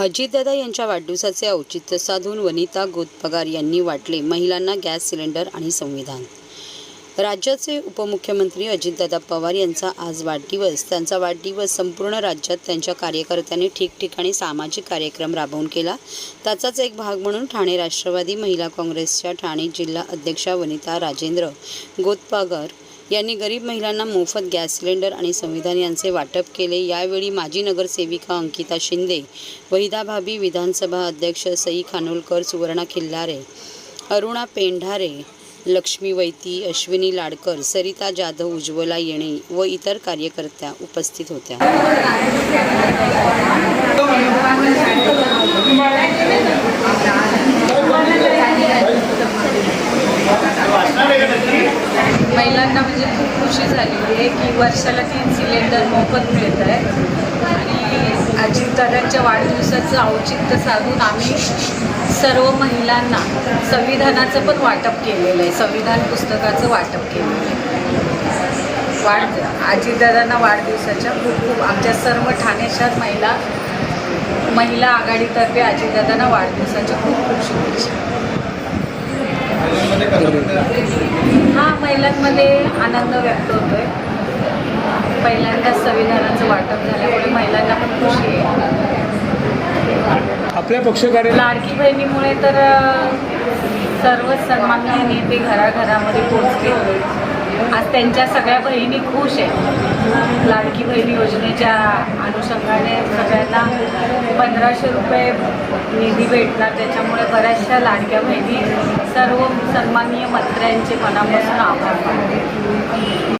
अजितदादा यांच्या वाढदिवसाचे औचित्य साधून वनिता गोतपगार यांनी वाटले महिलांना गॅस सिलेंडर आणि संविधान. राज्याचे उपमुख्यमंत्री अजितदादा पवार यांचा आज वाढदिवस. त्यांचा वाढदिवस संपूर्ण राज्यात त्यांच्या कार्यकर्त्यांनी ठिकठिकाणी सामाजिक कार्यक्रम राबवून केला. त्याचाच एक भाग म्हणून ठाणे राष्ट्रवादी महिला काँग्रेसच्या ठाणे जिल्हा अध्यक्षा वनिता राजेंद्र गोदपागर यांनी गरीब महिलांना मोफत गॅस सिलेंडर आणि संविधान यांचे वाटप केले. यावेळी माजी नगरसेविका अंकिता शिंदे वहिदा भाभी विधानसभा अध्यक्ष सई खानोलकर सुवर्णा खिल्लारे अरुणा पेंढारे लक्ष्मी वैती अश्विनी लाडकर सरिता जाधव उज्ज्वला येणे व इतर कार्यकर्त्या उपस्थित होत्या. महिलांना म्हणजे खूप खुशी झालेली आहे की वर्षाला तीन सिलेंडर मोफत मिळत आहे. आणि अजितदादांच्या वाढदिवसाचं औचित्य साधून आम्ही सर्व महिलांना संविधानाचं पण वाटप केलेलं आहे. संविधान पुस्तकाचं वाटप केलेलं आहे. वाढ अजितदादांना वाढदिवसाच्या खूप खूप आमच्या सर्व ठाणे शहर महिला महिला आघाडीतर्फे अजितदादांना वाढदिवसाच्या खूप खूप शुभेच्छा. महिलांमध्ये आनंद व्यक्त होतोय. पहिल्यांदाच संविधानाचं वाटप झाल्यामुळे महिलांना पण खुशी आहे. आपल्या पक्षकार्य लाडकी बहिणीमुळे तर अ, सर्व सन्माननीय नेते घराघरामध्ये पोहोचले. आज त्यांच्या सगळ्या बहिणी खुश आहेत. लाडकी बहिणी योजनेच्या अनुषंगाने सगळ्यांना पंधराशे रुपये निधी भेटणार. त्याच्यामुळे बऱ्याचशा लाडक्या बहिणी सर्व सन्माननीय मंत्र्यांचे मनापासून आभार मानते.